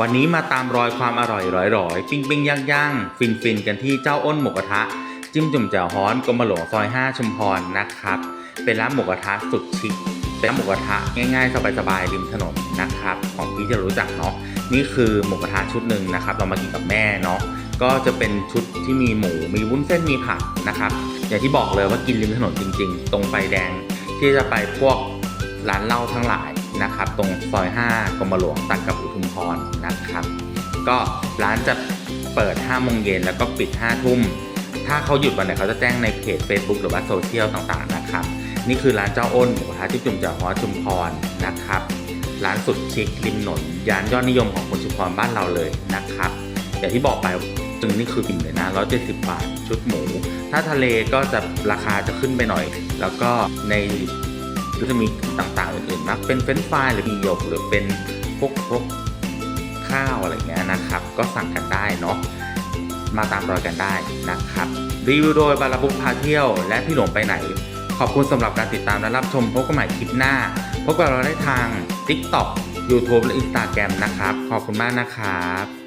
วันนี้มาตามรอยความอร่อยร้อยๆ ปิ้งปิ้งย่างย่างฟินฟินกันที่เจ้าอ้นหมูกระทะ จิ้มจุ่มแจ่วฮ้อนกรมหลวงซอย 5ชุมพรนะครับ เป็นร้านหมูกระทะสุดชิคเป็นร้านหมูกระทะง่ายๆ สบายๆริมถนนนะครับ ของพี่ที่เรารู้จักเนาะนี่คือหมูกระทะชุดหนึ่งนะครับ เรามากินกับแม่เนาะก็จะเป็นชุดที่มีหมูมีวุ้นเส้นมีผักนะครับอย่างที่บอกเลยว่ากินริมถนนจริง ๆ ตรงไฟแดงที่จะไปพวกร้านเหล้าทั้งหลาย นะครับ ตรงซอย 5กรมหลวงตัดกับอุทุมพรนะครับ ก็ร้านจะเปิด5โมงเย็นแล้วก็ปิด5ทุ่ม ถ้าเขาหยุดวันไหนเขาจะแจ้งในเพจ Facebook หรือว่าโซเชียลต่างๆนะครับ นี่คือร้านเจ้าอ้นหมูกระทะที่จุ่มจากฮอชุมพรนะครับ ร้านสุดชิคริมถนนยานยอดนิยมของคนชุมพรบ้านเราเลยนะครับอย่างที่บอกไปจึงนี่คืออิ่มเลยนะ 170 บาท ชุดหมู ถ้าทะเลก็จะราคาจะขึ้นไปหน่อย แล้วก็ใน ก็จะมีต่างๆอื่นๆนะเป็นเฟรนฟรายหรือมีหยกหรือเป็นพวกพวกข้าวอะไรเงี้ยนะครับ ก็สั่งกันได้เนาะมาตามรอยกันได้นะครับรีวิวโดยบาราบุกพาเที่ยว และพี่หลงไปไหน ขอบคุณสำหรับการติดตามและรับชมพบกันใหม่คลิปหน้า พบกับเราได้ทาง TikTok YouTube และ Instagram นะครับ ขอบคุณมากนะครับ